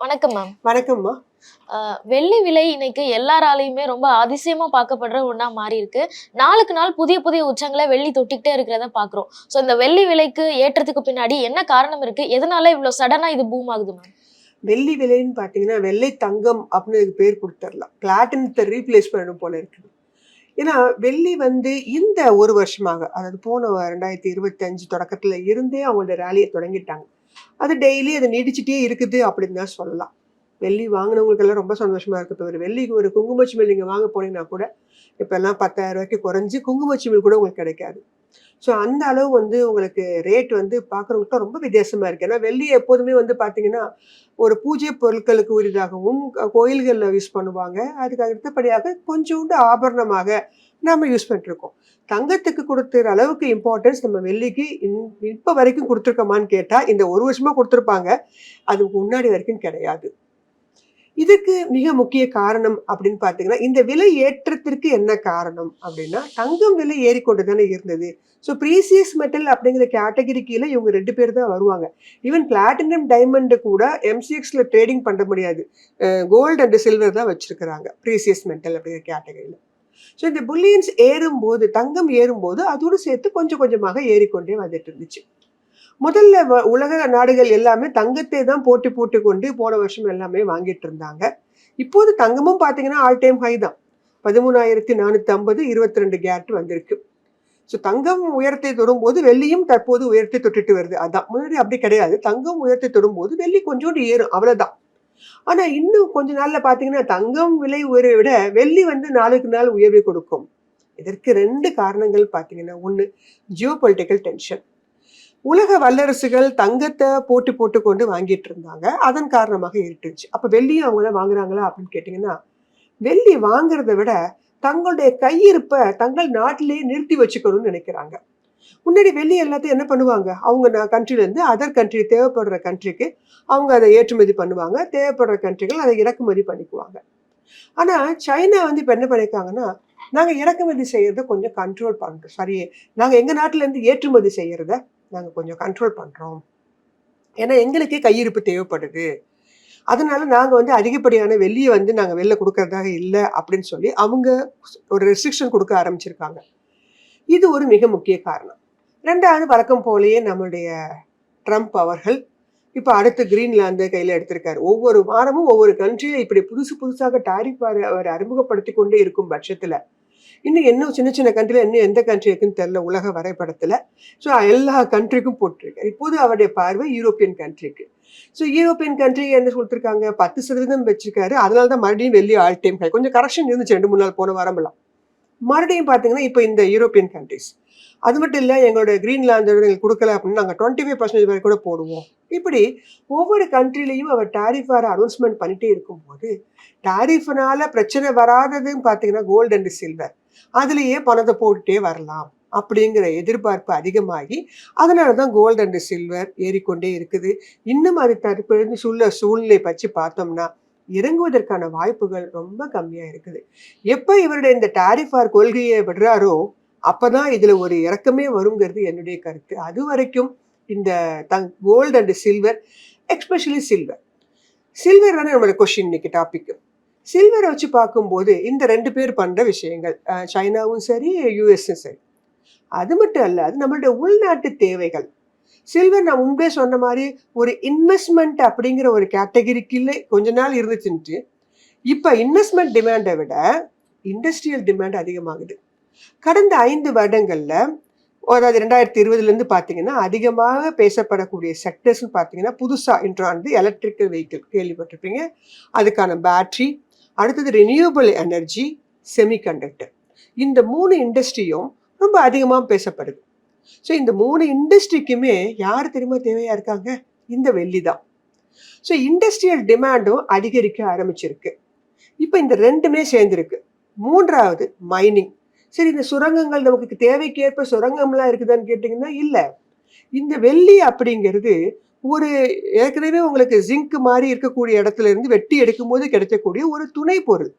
வணக்கம் மேம் வணக்கம்மா வெள்ளி விலை இன்னைக்கு எல்லாராலையுமே ரொம்ப அதிசயமா பார்க்கப்படுற ஒண்ணா மாறி இருக்கு. நாளுக்கு நாள் புதிய புதிய உச்சங்களை வெள்ளி தொட்டிக்கிட்டே இருக்கிறத பாக்குறோம் சோ இந்த வெள்ளி விலைக்கு ஏற்றத்துக்கு பின்னாடி என்ன காரணம் இருக்கு? எதனால இவ்வளவு சடனா இது பூம் ஆகுது மேம் வெள்ளி விலைன்னு பார்த்தீங்கன்னா வெள்ளை தங்கம் அப்படின்னு இதுக்கு பேர் கொடுத்துடலாம். பிளாட்டினத்தை ரீப்ளேஸ் பண்ணணும் போல இருக்குது. ஏன்னா வெள்ளி வந்து இந்த ஒரு வருஷமாக அதாவது போன ரெண்டாயிரத்தி இருபத்தி அஞ்சு தொடக்கத்துல இருந்தே அவங்களோட ரேலியை தொடங்கிட்டாங்க. அது டெய்லி அது நீடிச்சிட்டே இருக்குது அப்படின்னு தான் சொல்லலாம். வெள்ளி வாங்கினவங்களுக்கெல்லாம் ரொம்ப சந்தோஷமா இருக்குது ஒரு வெள்ளிக்கு ஒரு குங்குமச்சிமில் நீங்கள் வாங்க போனீங்கன்னா கூட இப்போ எல்லாம் பத்தாயிரம் ரூபாய்க்கு குறைஞ்சி குங்குமச்சிமில் கூட உங்களுக்கு கிடைக்காது. ஸோ அந்த அளவு வந்து உங்களுக்கு ரேட் வந்து பார்க்குறவங்களுக்கு ரொம்ப வித்தியாசமா இருக்கு. ஏன்னா வெள்ளி எப்போதுமே வந்து பார்த்தீங்கன்னா ஒரு பூஜை பொருட்களுக்கு உரியதாகவும் கோயில்களில் யூஸ் பண்ணுவாங்க. அதுக்கு அடுத்தபடியாக கொஞ்சோண்டு ஆபரணமாக நம்ம யூஸ் பண்ணிட்டுருக்கோம். தங்கத்துக்கு கொடுத்துற அளவுக்கு இம்பார்ட்டன்ஸ் நம்ம வெள்ளிக்கு இன்- இப்போ வரைக்கும் கொடுத்துருக்கோமான்னு கேட்டால் இந்த ஒரு வருஷமாக கொடுத்துருப்பாங்க. அதுக்கு முன்னாடி வரைக்கும் கிடையாது. இதுக்கு மிக முக்கிய காரணம் அப்படின்னு பார்த்தீங்கன்னா இந்த விலை ஏற்றத்திற்கு என்ன காரணம் அப்படின்னா தங்கம் விலை ஏறிக்கொண்டு தானே இருந்தது. ஸோ ப்ரீசியஸ் மெட்டல் அப்படிங்கிற கேட்டகரி கீழே இவங்க ரெண்டு பேர் தான் வருவாங்க. ஈவன் பிளாட்டினம் டைமண்டு கூட எம்சிஎக்ஸில் ட்ரேடிங் பண்ண முடியாது. கோல்டு அண்ட் சில்வர் தான் வச்சுருக்கிறாங்க ப்ரீசியஸ் மெட்டல் அப்படிங்கிற கேட்டகரியில் ஸோ இந்த புல்லியன்ஸ் ஏறும்போது தங்கம் ஏறும்போது அதோடு சேர்த்து கொஞ்சம் கொஞ்சமாக ஏறிக்கொண்டே வந்துட்டு இருந்துச்சு. முதல்ல உலக நாடுகள் எல்லாமே தங்கத்தை தான் போட்டி போட்டு கொண்டு போன வருஷம் எல்லாமே வாங்கிட்டு இருந்தாங்க. இப்போது தங்கமும் பார்த்தீங்கன்னா ஆல் டைம் ஹை தான். பதிமூணாயிரத்தி நானூற்றி ஐம்பது இருபத்தி ரெண்டு கேட் வந்திருக்கு. ஸோ தங்கம் உயரத்தை தொடும்போது வெள்ளியும் தற்போது உயரத்தை தொட்டுட்டு வருது. அதான் முன்னாடி அப்படி கிடையாது. தங்கம் உயரத்தை தொடும்போது வெள்ளி கொஞ்சோண்டு ஏறும். அவ்வளோதான் ஆனா இன்னும் கொஞ்ச நாள்ல பாத்தீங்கன்னா தங்கம் விலை உயர்வை விட வெள்ளி வந்து நாளுக்கு நாள் உயர்வை கொடுக்கும். இதற்கு ரெண்டு காரணங்கள் பாத்தீங்கன்னா ஒன்று ஜியோ பொலிட்டிக்கல் டென்ஷன் உலக வல்லரசுகள் தங்கத்தை போட்டு போட்டு கொண்டு வாங்கிட்டு இருந்தாங்க. அதன் காரணமாக இருட்டுச்சு. அப்ப வெள்ளியும் அவங்க தான் வாங்குறாங்களா அப்படின்னு கேட்டீங்கன்னா வெள்ளி வாங்குறதை விட தங்களுடைய கையிருப்பை தங்கள் நாட்டிலேயே நிறுத்தி வச்சுக்கணும்னு நினைக்கிறாங்க. முன்னாடி வெள்ளி எல்லாத்தையும் என்ன பண்ணுவாங்க? அவங்க கண்ட்ரில இருந்து அதர் கண்ட்ரி தேவைப்படுற கண்ட்ரிக்கு அவங்க அதை ஏற்றுமதி பண்ணுவாங்க. தேவைப்படுற கண்ட்ரிகள் அதை இறக்குமதி பண்ணிக்குவாங்க. ஆனா சைனா வந்து இப்போ என்ன பண்ணியிருக்காங்கன்னா நாங்க இறக்குமதி செய்யறத கொஞ்சம் கண்ட்ரோல் பண்றோம். சரி நாங்க எங்க நாட்டிலேருந்து ஏற்றுமதி செய்கிறத நாங்க கொஞ்சம் கண்ட்ரோல் பண்றோம். ஏன்னா எங்களுக்கே கையிருப்பு தேவைப்படுது. அதனால நாங்க வந்து அதிகப்படியான வெள்ளியை வந்து நாங்க வெளில கொடுக்கறதாக இல்லை அப்படின்னு சொல்லி அவங்க ஒரு ரெஸ்ட்ரிக்ஷன் கொடுக்க ஆரம்பிச்சிருக்காங்க. இது ஒரு மிக முக்கிய காரணம். ரெண்டாவது வழக்கம் போலயே நம்மளுடைய ட்ரம்ப் அவர்கள் இப்போ அடுத்து கிரீன்லாந்து கையில் எடுத்திருக்காரு. ஒவ்வொரு வாரமும் ஒவ்வொரு கண்ட்ரியில் இப்படி புதுசு புதுசாக டாரிஃப் அவர் அறிமுகப்படுத்தி கொண்டே இருக்கும் பட்சத்தில் இன்னும் இன்னும் சின்ன சின்ன கண்ட்ரியில் இன்னும் எந்த கண்ட்ரி இருக்குன்னு தெரில உலக வரைபடத்தில். ஸோ எல்லா கண்ட்ரிக்கும் போட்டிருக்காரு. இப்போது அவருடைய பார்வை யூரோப்பியன் கண்ட்ரிக்கு ஸோ யூரோப்பியன் கண்ட்ரி என்ன சொல்லிட்டுருக்காங்க பத்து சதவீதம் வச்சிருக்காரு. அதனால தான் மறுபடியும் வெளியே ஆல் டைம் ஹை கொஞ்சம் கரெக்ஷன் இருந்துச்சு ரெண்டு மூணு நாள் போன வாரமெல்லாம். மறுபடியும் பார்த்தீங்கன்னா இப்போ இந்த யூரோப்பியன் கண்ட்ரிஸ் அது மட்டும் இல்லை எங்களோட கிரீன்லாந்து எங்களுக்கு கொடுக்கல அப்படின்னு நாங்கள் டுவெண்ட்டி ஃபைவ் பர்சன்டேஜ் வரை கூட போடுவோம். இப்படி ஒவ்வொரு கண்ட்ரிலையும் அவர் டாரிஃப் வர அனௌன்ஸ்மெண்ட் பண்ணிட்டே இருக்கும்போது டாரிஃப்னால பிரச்சனை வராததுன்னு பார்த்தீங்கன்னா கோல்டு அண்ட் சில்வர் அதுலேயே பணத்தை போட்டுட்டே வரலாம் அப்படிங்கிற எதிர்பார்ப்பு அதிகமாகி அதனால தான் கோல்டு அண்ட் சில்வர் ஏறிக்கொண்டே இருக்குது. இன்னும் அது தற்பொழுது சூழ சூழ்நிலை பற்றி பார்த்தோம்னா இறங்குவதற்கான வாய்ப்புகள் ரொம்ப கம்மியாக இருக்குது. எப்போ இவருடைய இந்த டாரிஃபார் கொள்கையை விடுறாரோ அப்பதான் இதுல ஒரு இறக்கமே வருங்கிறது என்னுடைய கருத்து. அது வரைக்கும் இந்த தங் gold and silver especially silver silver தானே நம்மளோட கொஷின் இன்னைக்கு டாபிக் சில்வரை வச்சு பார்க்கும்போது இந்த ரெண்டு பேர் பண்ணுற விஷயங்கள் சைனாவும் சரி யூஎஸும் சரி. அது மட்டும் அல்ல அது நம்மளுடைய உள்நாட்டு தேவைகள். சில்வர் நான் முன்பே சொன்ன மாதிரி ஒரு இன்வெஸ்ட்மெண்ட் அப்படிங்கிற ஒரு கேட்டகரிக்குள்ளே கொஞ்ச நாள் இருந்துச்சுன்ட்டு இப்போ இன்வெஸ்ட்மெண்ட் டிமாண்டை விட இண்டஸ்ட்ரியல் டிமாண்ட் அதிகமாகுது. கடந்த ஐந்து வருடங்களில் அதாவது ரெண்டாயிரத்தி இருபதுலேருந்து பார்த்தீங்கன்னா அதிகமாக பேசப்படக்கூடிய செக்டர்ஸ்னு பார்த்தீங்கன்னா புதுசாக இன்ட்ரானது எலக்ட்ரிக்கல் வெஹிக்கிள் கேள்விப்பட்டிருப்பீங்க. அதுக்கான பேட்ரி அடுத்தது ரினியூவபிள் எனர்ஜி செமிகண்டக்டர் இந்த மூணு இண்டஸ்ட்ரியும் ரொம்ப அதிகமாக பேசப்படுது. ஸோ இந்த மூணு இண்டஸ்ட்ரிக்குமே யார் தெரியுமா தேவையா இருக்காங்க? இந்த வெள்ளி தான் ஸோ இண்டஸ்ட்ரியல் டிமாண்டும் அதிகரிக்க ஆரம்பிச்சிருக்கு. இப்போ இந்த ரெண்டுமே சேர்ந்துருக்கு. மூன்றாவது மைனிங் சரி இந்த சுரங்கங்கள் நமக்கு தேவைக்கேற்ப சுரங்கம்லாம் இருக்குதான்னு கேட்டிங்கன்னா இல்லை. இந்த வெள்ளி அப்படிங்கிறது ஒரு ஏற்கனவே உங்களுக்கு ஜிங்க் மாதிரி இருக்கக்கூடிய இடத்துல இருந்து வெட்டி எடுக்கும்போது கிடைக்கக்கூடிய ஒரு துணை பொருள்.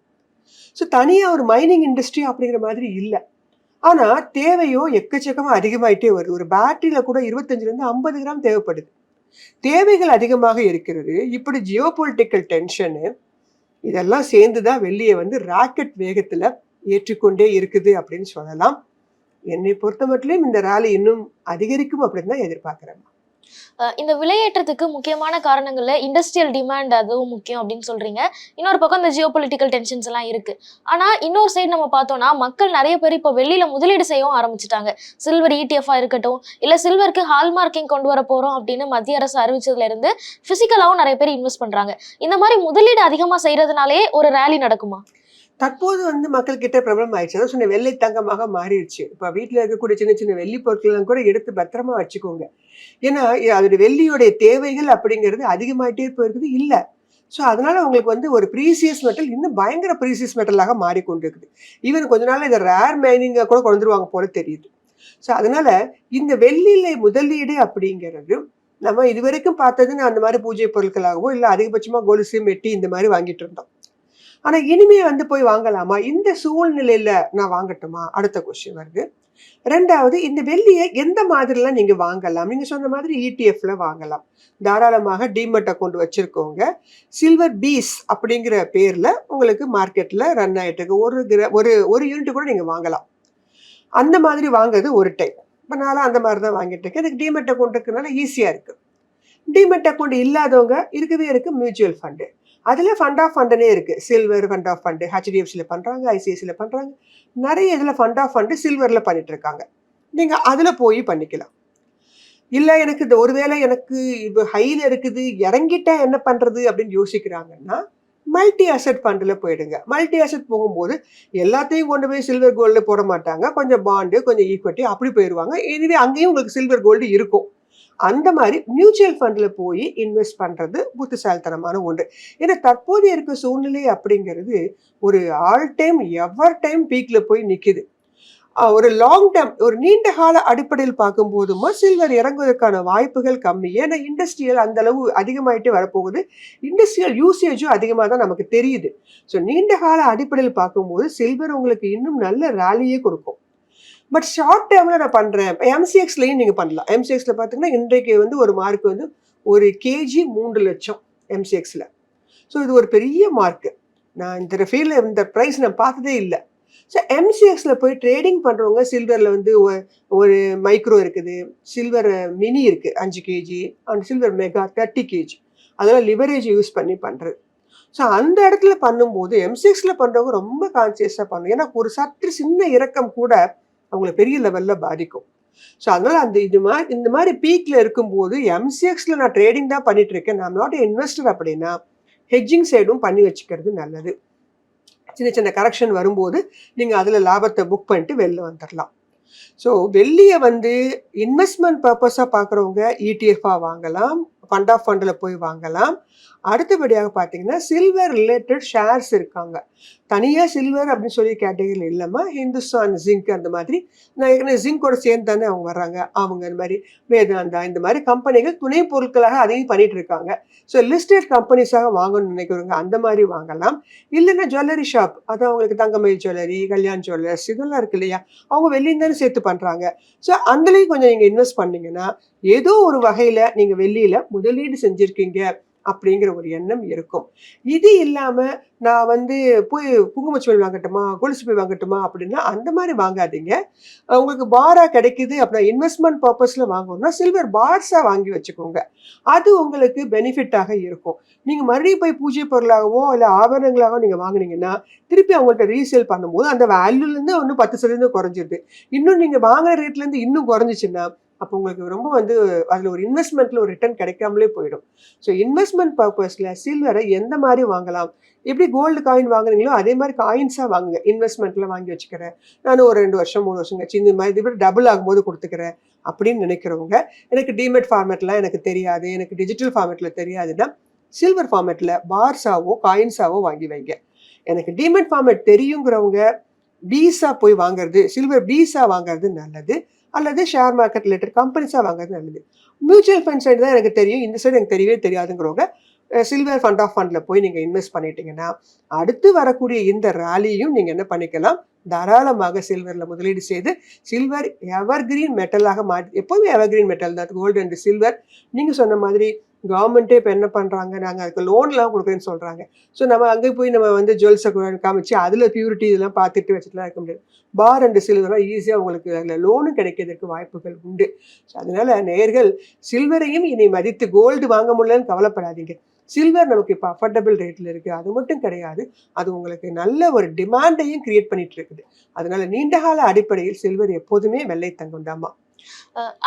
ஸோ தனியாக ஒரு மைனிங் இண்டஸ்ட்ரி அப்படிங்கிற மாதிரி இல்லை. ஆனால் தேவையோ எக்கச்சக்கமாக அதிகமாயிட்டே வருது. ஒரு பேட்டரியில் கூட இருபத்தஞ்சிலேருந்து ஐம்பது கிராம் தேவைப்படுது. தேவைகள் அதிகமாக இருக்கிறது. இப்படி ஜியோ பொலிட்டிக்கல் டென்ஷனு இதெல்லாம் சேர்ந்து தான் வெள்ளியை வந்து ராக்கெட் வேகத்தில் ஏற்றிக்கொண்டே இருக்குது அப்படின்னு சொல்லலாம். என்னை பொறுத்த மட்டும் இந்த ராலி இன்னும் அதிகரிக்கும் அப்படின்னு தான் எதிர்பார்க்குறேன். இந்த விலையேற்றத்துக்கு முக்கியமான காரணங்களில் இண்டஸ்ட்ரியல் டிமாண்ட் அதுவும் முக்கியம் அப்படின்னு சொல்றீங்க. இன்னொரு பக்கம் இந்த ஜியோ பொலிட்டிக்கல் டென்ஷன்ஸ் எல்லாம் இருக்கு. ஆனால் இன்னொரு சைடு நம்ம பார்த்தோம்னா மக்கள் நிறைய பேர் இப்போ வெளியில் முதலீடு செய்யவும் ஆரம்பிச்சிட்டாங்க. சில்வர் இடிஎஃப்ஆ இருக்கட்டும் இல்லை சில்வருக்கு ஹால்மார்க்கிங் கொண்டு வர போறோம் அப்படின்னு மத்திய அரசு அறிவிச்சதுல இருந்து நிறைய பேர் இன்வெஸ்ட் பண்றாங்க. இந்த மாதிரி முதலீடு அதிகமாக செய்யறதுனாலே ஒரு ரேலி நடக்குமா? தற்போது வந்து மக்கள் கிட்ட பிரபலம் ஆயிடுச்சு. அதான் சொன்ன வெள்ளை தங்கமாக மாறிடுச்சு. இப்போ வீட்டில் இருக்கக்கூடிய சின்ன சின்ன வெள்ளி பொருட்கள்லாம் கூட எடுத்து பத்திரமா வச்சுக்கோங்க. ஏன்னா அதோட வெள்ளியோடைய தேவைகள் அப்படிங்கிறது அதிகமாயிட்டே போயிருக்குது. இல்லை. ஸோ அதனால அவங்களுக்கு வந்து ஒரு ப்ரீசியஸ் மெட்டல் இன்னும் பயங்கர ப்ரீசியஸ் மெட்டலாக மாறிக்கொண்டிருக்குது. ஈவன் கொஞ்ச நாள் இதை ரேர் மைனிங்காக கூட கொண்டுருவாங்க போல தெரியுது. ஸோ அதனால இந்த வெள்ளியில முதலீடு அப்படிங்கிறது நம்ம இதுவரைக்கும் பார்த்தது அந்த மாதிரி பூஜை பொருட்களாகவோ இல்லை அதிகபட்சமாக கொலுசு மெட்டி இந்த மாதிரி வாங்கிட்டு இருந்தோம். ஆனா இனிமே வந்து போய் வாங்கலாமா? இந்த சூழ்நிலையில நான் வாங்கட்டுமா? அடுத்த கொஸ்டின் வருது. ரெண்டாவது இந்த வெள்ளியை எந்த மாதிரிலாம் நீங்க வாங்கலாம்? நீங்க சொன்ன மாதிரி இடிஎஃப்ல வாங்கலாம். தாராளமாக டிமெட் அக்கௌண்ட் வச்சிருக்கோங்க. சில்வர் பீஸ் அப்படிங்கிற பேர்ல உங்களுக்கு மார்க்கெட்ல ரன் ஆயிட்டு இருக்கு ஒரு கிர- ஒரு ஒரு யூனிட் கூட நீங்க வாங்கலாம். அந்த மாதிரி வாங்குறது ஒரு டைம் இப்போ நானும் அந்த மாதிரி தான் வாங்கிட்டு இருக்கேன். எனக்கு டிமெட் அக்கௌண்ட் இருக்கிறதுனால ஈஸியாக இருக்குது டிமெட் அக்கௌண்ட் இல்லாதவங்க இருக்கவே இருக்குது மியூச்சுவல் ஃபண்டு அதில் ஃபண்ட் ஆஃப் ஃபண்டுனே இருக்குது சில்வர் ஃபண்ட் ஆஃப் ஃபண்டு ஹெச்டிஎஃப்சியில் பண்ணுறாங்க ஐசிஐசியில் பண்ணுறாங்க நிறைய இதில் ஃபண்ட் ஆஃப் ஃபண்டு சில்வரில் பண்ணிகிட்ருக்காங்க நீங்கள் அதில் போய் பண்ணிக்கலாம். இல்லை எனக்கு இந்த ஒருவேளை எனக்கு இப்போ ஹையில் இருக்குது இறங்கிட்டேன் என்ன பண்ணுறது அப்படின்னு யோசிக்கிறாங்கன்னா மல்டி அசெட் ஃபண்டில் போயிடுங்க. மல்டி அசெட் போகும்போது எல்லாத்தையும் கொண்டு போய் சில்வர் கோல்டில் போட மாட்டாங்க. கொஞ்சம் பாண்டு கொஞ்சம் ஈக்விட்டி அப்படி போயிடுவாங்க இதுவே அங்கேயும் உங்களுக்கு சில்வர் கோல்டு இருக்கும். அந்த மாதிரி மியூச்சுவல் ஃபண்டில் போய் இன்வெஸ்ட் பண்ணுறது புத்திசாலித்தனமான ஒன்று. ஏன்னா தற்போதைய இருக்க சூழ்நிலை அப்படிங்கிறது ஒரு ஆல் டைம் எவர் டைம் பீக்கில் போய் நிற்கிது ஒரு லாங் டேர்ம் ஒரு நீண்ட கால அடிப்படையில் பார்க்கும்போதுமா சில்வர் இறங்குவதற்கான வாய்ப்புகள் கம்மி. ஏன்னா இண்டஸ்ட்ரியல் அந்த அளவு அதிகமாயிட்டே வரப்போகுது. இண்டஸ்ட்ரியல் யூசேஜும் அதிகமாக தான் நமக்கு தெரியுது. ஸோ நீண்ட கால அடிப்படையில் பார்க்கும்போது சில்வர் உங்களுக்கு இன்னும் நல்ல ரேலியே கொடுக்கும். பட் ஷார்ட் டேர்மில் நான் பண்ணுறேன் எம்சிஎக்ஸ்லையும் நீங்கள் பண்ணலாம். எம்சிஎக்ஸில் பார்த்தீங்கன்னா இன்றைக்கு வந்து ஒரு மார்க் வந்து ஒரு கேஜி மூன்று லட்சம் எம்சிஎக்ஸில் ஸோ இது ஒரு பெரிய மார்க்கு நான் இந்த ஃபீல்டில் இந்த ப்ரைஸ் நான் பார்த்ததே இல்லை. ஸோ எம்சிஎக்ஸில் போய் ட்ரேடிங் பண்ணுறவங்க சில்வரில் வந்து ஒரு மைக்ரோ இருக்குது. சில்வர் மினி இருக்குது அஞ்சு KG and silver mega thirty KG அதெல்லாம் லிவரேஜ் யூஸ் பண்ணி பண்ணுறது ஸோ அந்த இடத்துல பண்ணும்போது எம்சிஎக்ஸில் பண்ணுறவங்க ரொம்ப கான்சியஸாக பண்ணணும். ஏன்னா ஒரு சற்று சின்ன இறக்கம் கூட அவங்கள பெரிய லெவலில் பாதிக்கும். ஸோ அதனால் அந்த இது மாதிரி இந்த மாதிரி பீக்கில் இருக்கும்போது எம்சிஎக்ஸில் நான் ட்ரேடிங் தான் பண்ணிகிட்ருக்கேன் நான் நாட் இன்வெஸ்டர் அப்படின்னா ஹெட்ஜிங் சைடும் பண்ணி வச்சுக்கிறது நல்லது. சின்ன சின்ன கரெக்ஷன் வரும்போது நீங்கள் அதில் லாபத்தை புக் பண்ணிட்டு வெளில வந்துடலாம் ஸோ வெள்ளியை வந்து இன்வெஸ்ட்மெண்ட் பர்பஸாக பார்க்குறவங்க இடிஎஃபாக வாங்கலாம். ஃபண்ட் ஆஃப் ஃபண்டில் போய் வாங்கலாம். அடுத்தபடியாக பார்த்தீங்கன்னா சில்வர் ரிலேட்டட் ஷேர்ஸ் இருக்காங்க. தனியாக சில்வர் அப்படின்னு சொல்லி கேட்டகரியில் இல்லாமல் ஹிந்துஸ்தான் ஜிங்க் அந்த மாதிரி. நான் ஏற்கனவே ஜிங்கோட சேர்ந்து தானே அவங்க வர்றாங்க. அவங்க இந்த மாதிரி வேதாந்தா இந்த மாதிரி கம்பெனிகள் துணை பொருட்களாக அதையும் பண்ணிட்டு இருக்காங்க. ஸோ லிஸ்டட் கம்பெனிஸாக வாங்கணும்னு நினைக்கிறவங்க அந்த மாதிரி வாங்கலாம். இல்லைன்னா ஜுவல்லரி ஷாப் அது அவங்களுக்கு தங்கமயில் ஜுவல்லரி கல்யாண் ஜுவல்லர்ஸ் இதெல்லாம் இருக்கு இல்லையா? அவங்க வெளியும் தானே சேர்த்து பண்ணுறாங்க ஸோ அதுலேயும் கொஞ்சம் நீங்கள் இன்வெஸ்ட் பண்ணிங்கன்னா ஏதோ ஒரு வகையில் நீங்கள் வெளியில் முதலீடு செஞ்சுருக்கீங்க அப்படிங்கிற ஒரு எண்ணம் இருக்கும். இது இல்லாமல் நான் வந்து போய் குங்குமச்சுவல் வாங்கட்டுமா கொலுசு போய் வாங்கட்டுமா அப்படின்னா அந்த மாதிரி வாங்காதீங்க. உங்களுக்கு பாரா கிடைக்குது அப்படின்னா இன்வெஸ்ட்மெண்ட் பர்பஸில் வாங்கணும்னா சில்வர் பார்ஸாக வாங்கி வச்சுக்கோங்க. அது உங்களுக்கு பெனிஃபிட்டாக இருக்கும். நீங்கள் மறுபடியும் போய் பூஜை பொருளாகவோ இல்லை ஆபரணங்களாகவோ நீங்கள் வாங்கினீங்கன்னா திருப்பி அவங்கள்ட்ட ரீசேல் பண்ணும்போது அந்த வேல்யூலேருந்து ஒன்று பத்து சதவீதம் குறைஞ்சிருது. இன்னும் நீங்கள் வாங்குற ரேட்லேருந்து இன்னும் குறைஞ்சிச்சுன்னா அப்போ உங்களுக்கு ரொம்ப வந்து அதில் ஒரு இன்வெஸ்ட்மெண்ட்டில் ஒரு ரிட்டர்ன் கிடைக்காமலே போயிடும். ஸோ இன்வெஸ்ட்மெண்ட் பர்பஸில் சில்வரை எந்த மாதிரி வாங்கலாம்? எப்படி கோல்டு காயின் வாங்குறீங்களோ அதே மாதிரி காயின்ஸாக வாங்குங்க. இன்வெஸ்ட்மெண்ட்டில் வாங்கி வச்சுக்கிறேன் நான் ஒரு ரெண்டு வருஷம் மூணு வருஷம் கழிச்சு இந்த மாதிரி இது டபுள் ஆகும்போது கொடுத்துக்கிறேன் அப்படின்னு நினைக்கிறவங்க எனக்கு டிமெட் ஃபார்மேட்லாம் எனக்கு தெரியாது. எனக்கு டிஜிட்டல் ஃபார்மேட்டில் தெரியாதுன்னா சில்வர் ஃபார்மேட்டில் பார்ஸாவோ காயின்ஸாவோ வாங்கி வைங்க. எனக்கு டிமெட் ஃபார்மேட் தெரியுங்கிறவங்க பீஸாக போய் வாங்குறது சில்வர் பீஸாக வாங்குறது நல்லது. அல்லது ஷேர் மார்க்கெட் ரிலேட்டட் கம்பெனிஸாக வாங்குறது நல்லது. மியூச்சுவல் ஃபண்ட் சைடு தான் எனக்கு தெரியும். இந்த சைடு எனக்கு தெரியவே தெரியாதுங்கிறவங்க சில்வர் ஃபண்ட் ஆஃப் ஃபண்டில் போய் நீங்கள் இன்வெஸ்ட் பண்ணிட்டீங்கன்னா அடுத்து வரக்கூடிய இந்த ரேலியும் நீங்கள் என்ன பண்ணிக்கலாம்? தாராளமாக சில்வரில் முதலீடு செய்து சில்வர் எவர் கிரீன் மெட்டலாக மாற்றி எப்போதுமே எவர் கிரீன் மெட்டல் தான் கோல்டு அண்ட் சில்வர் நீங்கள் சொன்ன மாதிரி கவர்மெண்ட்டே இப்போ என்ன பண்ணுறாங்க நாங்கள் அதுக்கு லோன்லாம் கொடுக்குறேன்னு சொல்கிறாங்க ஸோ நம்ம அங்கே போய் நம்ம வந்து ஜுவல்ஸை காமிச்சு அதில் பியூரிட்டி இதெல்லாம் பார்த்துட்டு வச்சுட்டுலாம் இருக்க முடியாது. பார் அண்ட் சில்வர்லாம் ஈஸியாக உங்களுக்கு அதில் லோனு கிடைக்கிறதுக்கு வாய்ப்புகள் உண்டு. ஸோ அதனால நேர்கள் சில்வரையும் இனி மதித்து கோல்டு வாங்க முடியலன்னு கவலைப்படாதீங்க. சில்வர் நமக்கு இப்போ அஃபோர்டபுள் ரேட்டில் இருக்குது அது மட்டும் கிடையாது. அது உங்களுக்கு நல்ல ஒரு டிமாண்டையும் கிரியேட் பண்ணிகிட்டு இருக்குது. நீண்ட நீண்டகால அடிப்படையில் சில்வர் எப்போதுமே வெள்ளை தங்கம் தாம்மா.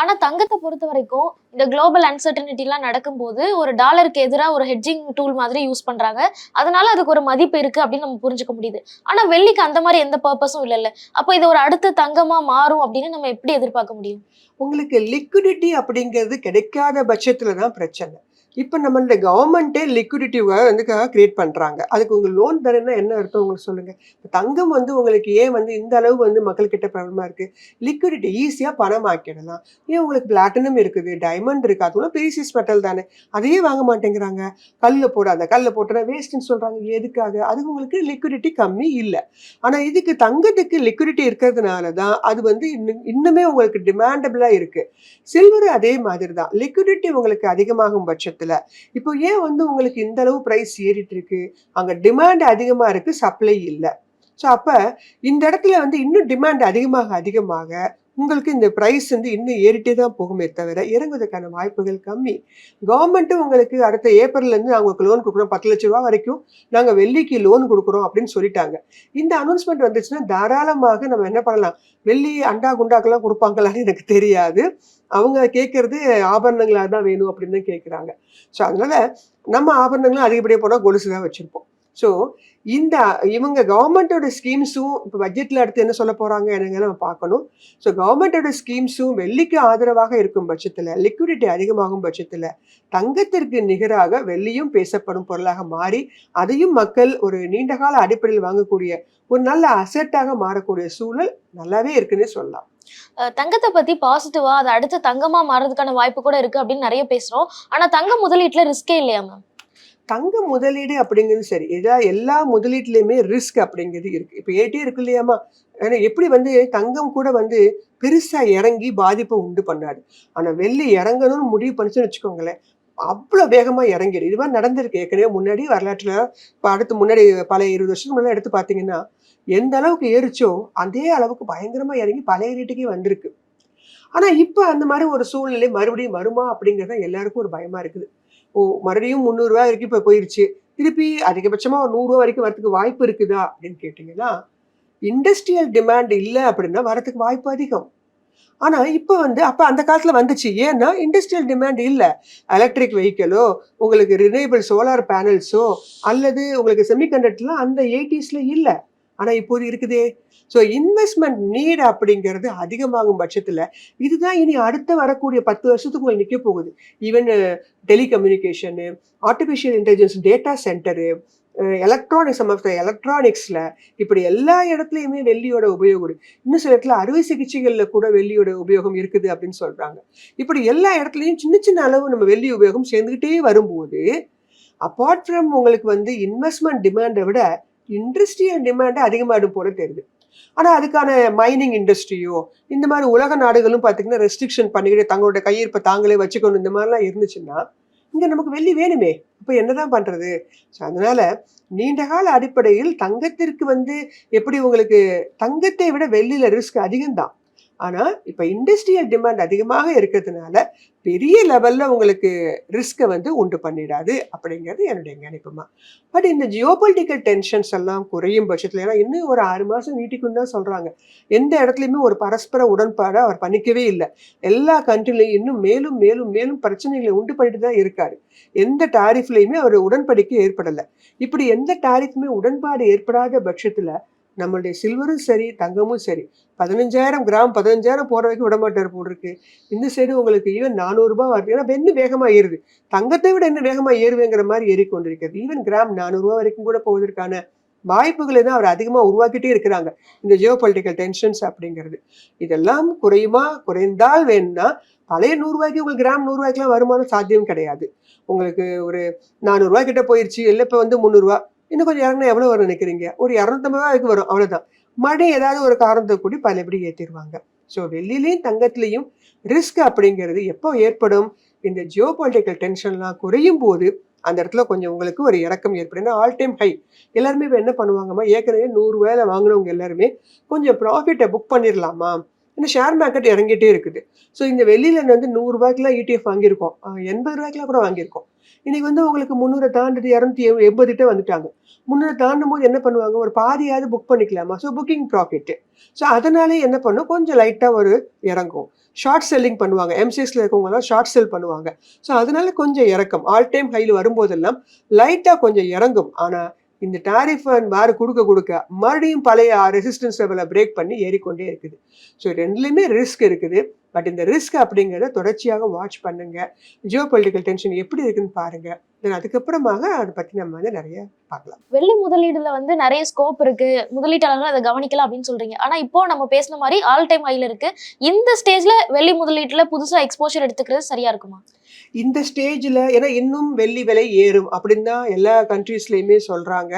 ஆனா தங்கத்தை பொறுத்த வரைக்கும் இந்த குளோபல் அன்சர்டனிட்டிலாம் நடக்கும்போது ஒரு டாலருக்கு எதிராக ஒரு ஹெட்ஜிங் டூல் மாதிரி யூஸ் பண்றாங்க. அதனால அதுக்கு ஒரு மதிப்பு இருக்கு அப்படின்னு நம்ம புரிஞ்சுக்க முடியுது. ஆனா வெள்ளிக்கு அந்த மாதிரி எந்த பர்பஸும் இல்லைல்ல அப்போ இது ஒரு அடுத்த தங்கமா மாறும் அப்படின்னு நம்ம எப்படி எதிர்பார்க்க முடியும்? உங்களுக்கு லிக்விடிட்டி அப்படிங்கிறது கிடைக்காத பட்சத்தில் தான் பிரச்சனை. இப்போ நம்மளுடைய கவர்மெண்ட்டே லிக்விடிட்டி வந்து கிரியேட் பண்ணுறாங்க அதுக்கு உங்களுக்கு லோன் தரேன்னா என்ன அர்த்தம் உங்களுக்கு சொல்லுங்கள் தங்கம் வந்து உங்களுக்கு ஏன் வந்து இந்த அளவு வந்து மக்கள்கிட்ட ப்ராப்ளமாக இருக்குது லிக்விடிட்டி ஈஸியாக பணம் ஆக்கிடலாம். ஏன் உங்களுக்கு பிளாட்டினம் இருக்குது டைமண்ட் இருக்குது அதுவும் பேசிஸ் மெட்டல் தானே. அதையே வாங்க மாட்டேங்கிறாங்க. கல்லில் போடாத கல்லில் போட்டோன்னா வேஸ்ட்டுன்னு சொல்கிறாங்க எதுக்காக? அதுக்கு உங்களுக்கு லிக்விடிட்டி கம்மி இல்லை. ஆனால் இதுக்கு தங்கத்துக்கு லிக்விடிட்டி இருக்கிறதுனால தான் அது வந்து இன்னும் இன்னுமே உங்களுக்கு டிமாண்டபிளாக இருக்குது சில்வர் அதே மாதிரி தான் லிக்விடிட்டி உங்களுக்கு அதிகமாகும் பட்சத்தில் இப்போ ஏன் வந்து உங்களுக்கு இந்த அளவு ப்ரைஸ் ஏறிட்டு இருக்கு அங்கே டிமாண்ட் அதிகமாக இருக்கு சப்ளை இல்லை. ஸோ அப்போ இந்த இடத்துல வந்து இன்னும் டிமாண்ட் அதிகமாக அதிகமாக உங்களுக்கு இந்த ப்ரைஸ் வந்து இன்னும் ஏறிட்டே தான் போகுமே தவிர இறங்குவதற்கான வாய்ப்புகள் கம்மி. கவர்மெண்ட்டும் உங்களுக்கு அடுத்த ஏப்ரல்லேருந்து அவங்களுக்கு லோன் கொடுக்குறோம். பத்து லட்ச ரூபா வரைக்கும் நாங்கள் வெள்ளிக்கு லோன் கொடுக்குறோம் அப்படின்னு சொல்லிட்டாங்க. இந்த அனௌன்ஸ்மெண்ட் வந்துச்சுன்னா தாராளமாக நம்ம என்ன பண்ணலாம்? வெள்ளி அண்டா குண்டாக்கெல்லாம் கொடுப்பாங்களான்னு எனக்கு தெரியாது. அவங்க கேட்கறது ஆபரணங்களாக தான் வேணும் அப்படின்னு தான் கேட்குறாங்க. ஸோ அதனால நம்ம ஆபரணங்களும் அதிகப்படியாக போனால் கொலுசு தான் வச்சுருப்போம். ஸோ இந்த இவங்க கவர்மெண்ட்டோட ஸ்கீம்ஸும் இப்போ பட்ஜெட்டில் அடுத்து என்ன சொல்ல போகிறாங்க என்னங்க நம்ம பார்க்கணும். ஸோ கவர்மெண்ட்டோட ஸ்கீம்ஸும் வெள்ளிக்கு ஆதரவாக இருக்கும் பட்சத்தில் லிக்விடிட்டி அதிகமாகும் பட்சத்தில் தங்கத்திற்கு நிகராக வெள்ளியும் பேசப்படும் பொருளாக மாறி அதையும் மக்கள் ஒரு நீண்டகால அடிப்படையில் வாங்கக்கூடிய ஒரு நல்ல அசெட்டாக மாறக்கூடிய சூழல் நல்லாவே இருக்குன்னு சொல்லலாம். தங்கத்தை பத்தி பாசிட்டிவா அது அடுத்து தங்கமா மாறதுக்கான வாய்ப்பு கூட இருக்கு அப்படின்னு நிறைய பேசுறோம். ஆனா தங்க முதலீட்டுல ரிஸ்கே இல்லையா மேம் தங்க முதலீடு அப்படிங்கிறது சரி. ஏதா எல்லா முதலீட்டுலேயுமே ரிஸ்க் அப்படிங்கிறது இருக்குது இப்போ ஏட்டே இருக்கு இல்லையாமா ஏன்னா எப்படி வந்து தங்கம் கூட வந்து பெருசாக இறங்கி பாதிப்பை உண்டு பண்ணாது. ஆனால் வெள்ளி இறங்கணும்னு முடிவு பண்ணிச்சுன்னு வச்சுக்கோங்களேன் அவ்வளோ வேகமாக இறங்கிடு இது மாதிரி நடந்திருக்கு. ஏற்கனவே முன்னாடி வரலாற்றில் இப்போ அடுத்து முன்னாடி பல இருபது வருஷத்துக்கு முன்னாடி எடுத்து பார்த்தீங்கன்னா எந்த அளவுக்கு ஏறிச்சோ அதே அளவுக்கு பயங்கரமாக இறங்கி பழைய ரேட்டுக்கே வந்திருக்கு. ஆனால் இப்போ அந்த மாதிரி ஒரு சூழ்நிலை மறுபடியும் வருமா அப்படிங்கிறது எல்லாருக்கும் ஒரு பயமாக இருக்குது. ஓ மறுபடியும் முந்நூறுரூவா வரைக்கும் இப்போ போயிடுச்சு திருப்பி அதிகபட்சமாக ஒரு நூறுரூவா வரைக்கும் வரதுக்கு வாய்ப்பு இருக்குதா அப்படின்னு கேட்டிங்கன்னா இண்டஸ்ட்ரியல் டிமாண்ட் இல்லை அப்படின்னா வரதுக்கு வாய்ப்பு அதிகம். ஆனால் இப்போ வந்து அப்போ அந்த காலத்தில் வந்துச்சு. ஏன்னா இண்டஸ்ட்ரியல் டிமாண்ட் இல்லை. எலக்ட்ரிக் வெஹிக்கிளோ உங்களுக்கு ரினைபிள் சோலார் பேனல்ஸோ அல்லது உங்களுக்கு செமிகண்டக்டர்லாம் அந்த எயிட்டிஸில் இல்லை. ஆனால் இப்போது இருக்குதே. ஸோ இன்வெஸ்ட்மெண்ட் நீட் அப்படிங்கிறது அதிகமாகும் பட்சத்தில் இதுதான் இனி அடுத்த வரக்கூடிய பத்து வருஷத்துக்கு உங்களுக்கு நிற்க போகுது. Even telecommunication artificial intelligence data centre electronics of the எலக்ட்ரானிக்ஸில் இப்படி எல்லா இடத்துலையுமே வெள்ளியோட உபயோகம் இன்னும் சில இடத்துல அறுவை சிகிச்சைகளில் கூட வெள்ளியோட உபயோகம் இருக்குது அப்படின்னு சொல்கிறாங்க இப்படி எல்லா இடத்துலையும் சின்ன சின்ன அளவு நம்ம வெள்ளி உபயோகம் சேர்ந்துக்கிட்டே வரும்போது அப்பார்ட் ஃப்ரம் உங்களுக்கு வந்து இன்வெஸ்ட்மெண்ட் டிமாண்டை விட இண்டஸ்ட்ரியல் டிமாண்டு அதிகமாகிடும் போல தெரியுது. ஆனால் அதுக்கான மைனிங் இண்டஸ்ட்ரியோ இந்த மாதிரி உலக நாடுகளும் பார்த்தீங்கன்னா ரெஸ்ட்ரிக்ஷன் பண்ணிக்கிட்டு தங்களோட கையிருப்பை தாங்களே வச்சுக்கணும் இந்த மாதிரிலாம் இருந்துச்சுன்னா இங்கே நமக்கு வெள்ளி வேணுமே. இப்போ என்னதான் பண்ணுறது ஸோ அதனால நீண்டகால அடிப்படையில் தங்கத்திற்கு வந்து எப்படி உங்களுக்கு தங்கத்தை விட வெள்ளியில் ரிஸ்க் அதிகம்தான். ஆனால் இப்போ இண்டஸ்ட்ரியல் டிமாண்ட் அதிகமாக இருக்கிறதுனால பெரிய லெவலில் உங்களுக்கு ரிஸ்க்கை வந்து உண்டு பண்ணிடாது அப்படிங்கிறது என்னுடைய நினைப்புமா. பட் இந்த ஜியோபொலிட்டிக்கல் டென்ஷன்ஸ் எல்லாம் குறையும் பட்சத்தில் ஏன்னா இன்னும் ஒரு ஆறு மாதம் நீட்டிக்குன்னு தான் சொல்கிறாங்க எந்த இடத்துலையுமே ஒரு பரஸ்பர உடன்பாடை அவர் பண்ணிக்கவே இல்லை. எல்லா கண்ட்ரிலையும் இன்னும் மேலும் மேலும் மேலும் பிரச்சனைகளை உண்டு பண்ணிட்டு தான் இருக்காரு. எந்த டாரிஃப்லையுமே அவர் உடன்படிக்கை ஏற்படலை. இப்படி எந்த டாரிஃபுமே உடன்பாடு ஏற்படாத பட்சத்தில் நம்மளுடைய சில்வரும் சரி தங்கமும் சரி. பதினஞ்சாயிரம் கிராம் பதினஞ்சாயிரம் போகிற வரைக்கும் விடமாட்டார் போட்டிருக்கு இந்த சைடு உங்களுக்கு ஈவன் நானூறுரூபா வருது. ஏன்னா இன்னும் வேகமாக ஏறுது. தங்கத்தை விட இன்னும் வேகமாக ஏறுவேங்கிற மாதிரி ஏறிக்கொண்டிருக்கிறது. ஈவன் கிராம் நானூறுரூவா வரைக்கும் கூட போவதற்கான வாய்ப்புகளை தான் அவர் அதிகமாக உருவாக்கிட்டே இருக்கிறாங்க. இந்த ஜியோ பொலிட்டிக்கல் டென்ஷன்ஸ் அப்படிங்கிறது. இதெல்லாம் குறையுமா? குறைந்தால் வேணும்னா பழைய நூறுரூவாய்க்கு உங்களுக்கு கிராம் நூறுரூவாய்க்குலாம் வருமானம் சாத்தியம் கிடையாது. உங்களுக்கு ஒரு நானூறுரூவா கிட்ட போயிடுச்சு இல்லை இப்போ வந்து முந்நூறுரூவா இன்னும் கொஞ்சம் இறங்கினா எவ்வளோ வரும் நினைக்கிறீங்க? ஒரு இரநூத்தம்பது ரூபாய்க்கு வரும். அவ்வளோதான் மறுபடியும் ஏதாவது ஒரு காரணத்தை கூடி பழையபடி ஏற்றிடுவாங்க ஸோ வெள்ளிலையும் தங்கத்திலையும் ரிஸ்க் அப்படிங்கிறது எப்போ ஏற்படும்? இந்த ஜியோ பொலிட்டிக்கல் டென்ஷன்லாம் குறையும் போது அந்த இடத்துல கொஞ்சம் உங்களுக்கு ஒரு இறக்கம் ஏற்படும். ஏன்னா ஆல் டைம் ஹை எல்லாருமே இப்போ என்ன பண்ணுவாங்கம்மா? ஏற்கனவே நூறு வேலை வாங்கினவங்க எல்லாருமே கொஞ்சம் ப்ராஃபிட்டை புக் பண்ணிடலாமா ஏன்னா ஷேர் மார்க்கெட் இறங்கிட்டே இருக்குது. ஸோ இந்த வெளியில வந்து நூறுரூவாய்க்குலாம் இடிஎஃப் வாங்கியிருக்கோம். எண்பது ரூபாய்க்குலாம் கூட வாங்கியிருக்கோம். இன்னைக்கு வந்து உங்களுக்கு முந்நூறு தாண்டிட்டு இரநூத்தி எண்பதுகிட்ட வந்துட்டாங்க. முந்நூறு தாண்டும் போது என்ன பண்ணுவாங்க? ஒரு பாதியாவது புக் பண்ணிக்கலாமா? ஸோ புக்கிங் ப்ராஃபிட் ஸோ அதனாலே என்ன பண்ணும்? கொஞ்சம் லைட்டாக ஒரு இறங்கும். ஷார்ட் செல்லிங் பண்ணுவாங்க. எம்சிஎஸ்ல இருக்கவங்கலாம் ஷார்ட் செல் பண்ணுவாங்க. ஸோ அதனால கொஞ்சம் இறக்கம். ஆல் டைம் ஹையில் வரும்போதெல்லாம் லைட்டாக கொஞ்சம் இறங்கும். ஆனால் இந்த டாரிஃப் வேறு கொடுக்க கொடுக்க மறுபடியும் பழைய ரெசிஸ்டன்ஸ் லெவலை பிரேக் பண்ணி ஏறிக்கொண்டே இருக்குது. ஸோ ரெண்டுலேயுமே ரிஸ்க் இருக்குது. பட் இந்த ரிஸ்க் அப்படிங்கிறத தொடர்ச்சியாக வாட்ச் பண்ணுங்க. ஜியோ பொலிட்டிக்கல் டென்ஷன் எப்படி இருக்குன்னு பாருங்க. தென் அதுக்கப்புறமாக அதை பற்றி நம்ம வந்து நிறைய பார்க்கலாம். வெள்ளி முதலீடுல வந்து நிறைய ஸ்கோப் இருக்கு. முதலீட்டாளர்கள் அதை கவனிக்கல அப்படின்னு சொல்றீங்க. ஆனா இப்போ நம்ம பேசின மாதிரி ஆல் டைம் ஹைல இருக்கு. இந்த ஸ்டேஜ்ல வெள்ளி முதலீட்டுல புதுசா எக்ஸ்போஷர் எடுத்துக்கிறது சரியா இருக்குமா? இந்த ஸ்டேஜில் ஏன்னா இன்னும் வெள்ளி விலை ஏறும் அப்படின்னு தான் எல்லா கண்ட்ரீஸ்லையுமே சொல்கிறாங்க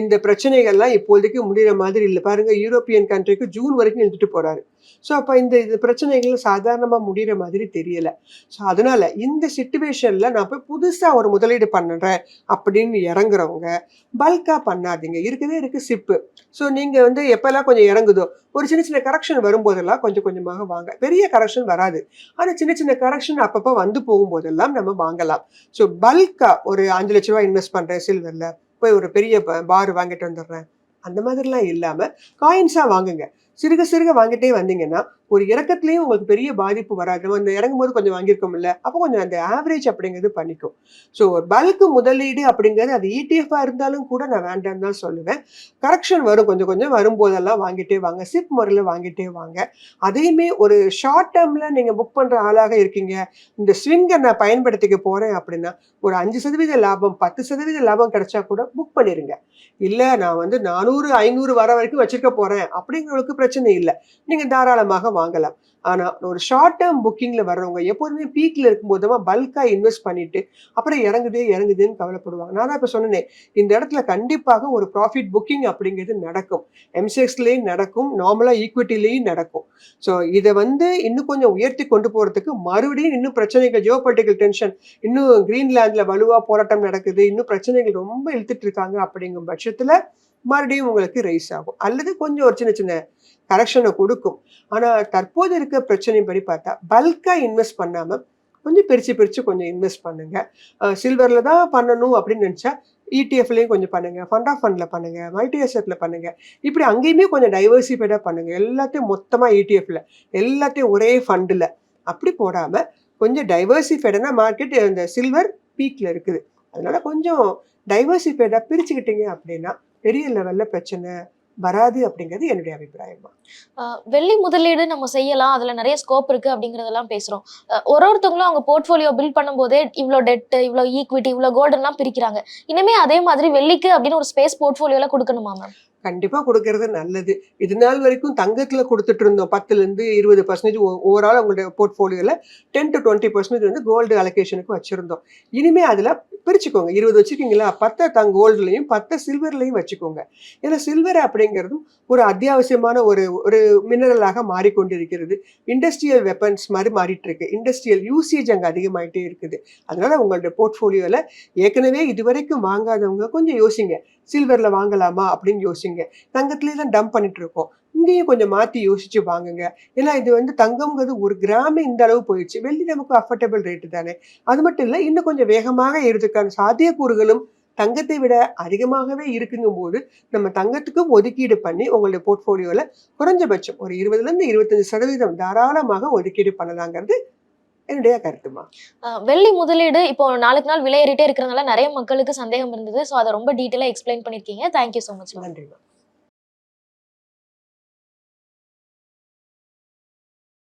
இந்த பிரச்சனைகள்லாம் இப்போதைக்கு முடிகிற மாதிரி இல்லை. பாருங்க யூரோப்பியன் கண்ட்ரிக்கு ஜூன் வரைக்கும் எழுதிட்டு போகிறாரு ஸோ அப்போ இந்த இது பிரச்சனைகள் சாதாரணமாக முடிகிற மாதிரி தெரியல. ஸோ அதனால இந்த சுச்சுவேஷனில் நான் போய் புதுசாக ஒரு முதலீடு பண்ணுறேன் அப்படின்னு இறங்குறவங்க பல்காக பண்ணாதீங்க. இருக்கவே இருக்குது சிப்பு ஸோ நீங்கள் வந்து எப்போல்லாம் கொஞ்சம் இறங்குதோ ஒரு சின்ன சின்ன கரெக்ஷன் வரும்போதெல்லாம் கொஞ்சம் கொஞ்சமாக வாங்க. பெரிய கரெக்ஷன் வராது. ஆனால் சின்ன சின்ன கரெக்ஷன் அப்பப்போ வந்து போகும்போதெல்லாம் நம்ம வாங்கலாம். ஸோ பல்காக ஒரு அஞ்சு லட்ச ரூபா இன்வெஸ்ட் பண்ணுறேன் சில்வரில் போய் ஒரு பெரிய பார் வாங்கிட்டு வந்துடுறேன். அந்த மாதிரிலாம் இல்லாமல் காயின்ஸாக வாங்குங்க. சிறுக சிறுக வாங்கிட்டே வந்தீங்கன்னா ஒரு இறக்கத்துலேயும் உங்களுக்கு பெரிய பாதிப்பு வராது. நம்ம அந்த இறங்கும் போது கொஞ்சம் வாங்கியிருக்கோம்ல அப்போ கொஞ்சம் அந்த ஆவரேஜ் அப்படிங்கிறது பண்ணிக்கும். ஸோ ஒரு பல்க் முதலீடு அப்படிங்கிறது அது இடிஎஃபாக இருந்தாலும் கூட நான் வேண்டாம்னு தான் சொல்லுவேன். கரெக்ஷன் வரும் கொஞ்சம் கொஞ்சம் வரும்போதெல்லாம் வாங்கிட்டே வாங்க. சிப் முறையில் வாங்கிட்டே வாங்க. அதையுமே ஒரு ஷார்ட் டேர்மில் நீங்கள் புக் பண்ணுற ஆளாக இருக்கீங்க. இந்த ஸ்விங்கை நான் பயன்படுத்திக்க போகிறேன் அப்படின்னா ஒரு அஞ்சு சதவீத லாபம் பத்து சதவீத லாபம் கிடைச்சா கூட புக் பண்ணிடுங்க இல்லை நான் வந்து நானூறு ஐநூறு வர வரைக்கும் வச்சிருக்க போகிறேன் அப்படிங்கிறவங்களுக்கு பிரச்சனை இல்லை. நீங்கள் தாராளமாக வாங்கலாம் ஆனால் ஒரு ஷார்ட் டேர்ம் புக்கிங்கில் வர்றவங்க எப்போதுமே பீக்கில் இருக்கும்போது தான் பல்காக இன்வெஸ்ட் பண்ணிட்டு அப்புறம் இறங்குதே இறங்குதுன்னு கவலைப்படுவாங்க. நான் தான் இப்போ சொன்னேன் இந்த இடத்துல கண்டிப்பாக ஒரு ப்ராஃபிட் புக்கிங் அப்படிங்கிறது நடக்கும். எம்சிஎக்ஸ்லேயும் நடக்கும் நார்மலாக ஈக்விட்டிலையும் நடக்கும். ஸோ இதை வந்து இன்னும் கொஞ்சம் உயர்த்தி கொண்டு போகிறதுக்கு மறுபடியும் இன்னும் பிரச்சனைகள் ஜியோ பொலிட்டிக்கல் டென்ஷன் இன்னும் கிரீன்லாண்டில் வலுவாக போராட்டம் நடக்குது இன்னும் பிரச்சனைகள் ரொம்ப இழுத்துட்டு இருக்காங்க அப்படிங்கும் பட்சத்தில் மறுபடியும் உங்களுக்கு ரைஸ் ஆகும். அல்லது கொஞ்சம் ஒரு சின்ன சின்ன கரெக்ஷனை கொடுக்கும். ஆனால் தற்போது இருக்க பிரச்சனை படி பார்த்தா பல்காக இன்வெஸ்ட் பண்ணாமல் கொஞ்சம் பிரித்து பிரித்து கொஞ்சம் இன்வெஸ்ட் பண்ணுங்கள் சில்வரில் தான் பண்ணணும் அப்படின்னு நினச்சா இடிஎஃப்லேயும் கொஞ்சம் பண்ணுங்கள் ஃபண்ட் ஆஃப் ஃபண்டில் பண்ணுங்கள் மல்டி அசெட்டில் பண்ணுங்கள் இப்படி அங்கேயுமே கொஞ்சம் டைவர்சிஃபைடாக பண்ணுங்கள் எல்லாத்தையும் மொத்தமாக இடிஎஃப்ல எல்லாத்தையும் ஒரே ஃபண்டில் அப்படி போடாமல் கொஞ்சம் டைவர்சிஃபைடாக மார்க்கெட் இந்த சில்வர் பீக்கில் இருக்குது. அதனால் கொஞ்சம் டைவர்சிஃபைடாக பிரிச்சுக்கிட்டீங்க அப்படின்னா பெரிய லெவலில் பிரச்சனை வராது அப்படிங்கிறது என்னுடைய அபிப்பிராயமா வெள்ளி முதலீடு நம்ம செய்யலாம். அதுல நிறைய ஸ்கோப் இருக்கு அப்படிங்கறதெல்லாம் பேசுறோம். ஒரு ஒருத்தவங்களும் அவங்க போர்ட்ஃபோலியோ பில்ட் பண்ணும்போதே இவ்வளோ டெட் இவ்வளோ ஈக்விட்டி இவ்வளோ கோல்டுலாம் பிரிக்கிறாங்க. இனிமே அதே மாதிரி வெள்ளிக்கு அப்படின்னு ஒரு ஸ்பேஸ் போர்ட்ஃபோலியோல கொடுக்கணுமா மேம் கண்டிப்பாக கொடுக்கறது நல்லது. இது நாள் வரைக்கும் தங்கத்தில் கொடுத்துட்டு இருந்தோம். பத்துலேருந்து இருபது பர்சன்டேஜ் ஓவரால் உங்களுடைய போர்ட்ஃபோலியோவில் டென் டு டுவெண்ட்டி பர்சன்டேஜ் வந்து கோல்டு அலோகேஷனுக்கு வச்சுருந்தோம். இனிமே அதில் பிரிச்சுக்கோங்க. இருபது வச்சுருக்கீங்களா? பத்தை தங்க கோல்டுலையும் பத்தை சில்வர்லையும் வச்சுக்கோங்க. ஏன்னா சில்வர் அப்படிங்கிறதும் ஒரு அத்தியாவசியமான ஒரு ஒரு மினரலாக மாறிக்கொண்டிருக்கிறது. இண்டஸ்ட்ரியல் வெப்பன்ஸ் மாதிரி மாறிட்டு இருக்கு இண்டஸ்ட்ரியல் யூசேஜ் அங்கே அதிகமாகிட்டே இருக்குது. அதனால உங்களுடைய போர்ட்ஃபோலியோவில் ஏற்கனவே இதுவரைக்கும் வாங்காதவங்க கொஞ்சம் யோசிங்க. சில்வரில் வாங்கலாமா அப்படின்னு யோசிங்க. தங்கத்திலே தான் டம்ப் பண்ணிட்டு இருக்கோம் இங்கேயும் கொஞ்சம் மாற்றி யோசிச்சு வாங்குங்க. ஏன்னா இது வந்து தங்கம்ங்கிறது ஒரு கிராமே இந்த அளவு போயிடுச்சு. வெள்ளி நமக்கு அஃபோர்டபுள் ரேட்டு தானே. அது மட்டும் இல்லை இன்னும் கொஞ்சம் வேகமாக ஏறதுக்கான சாத்தியக்கூறுகளும் தங்கத்தை விட அதிகமாகவே இருக்குங்கும் போது நம்ம தங்கத்துக்கும் ஒதுக்கீடு பண்ணி உங்களுடைய போர்ட்ஃபோலியோவில் குறைஞ்சபட்சம் ஒரு இருபதுலேருந்து இருபத்தஞ்சு சதவீதம் தாராளமாக ஒதுக்கீடு பண்ணலாங்கிறது என்னுடைய கருத்துமா? வெள்ளி முதலீடு இப்போ நாளுக்கு நாள் விலை ஏறிட்டே இருக்கிறதுனால நிறைய மக்களுக்கு சந்தேகம் இருந்தது. ஸோ அதை ரொம்ப டீட்டெயிலாக எக்ஸ்பிளைன் பண்ணியிருக்கீங்க. தேங்க்யூ ஸோ மச் நன்றிமா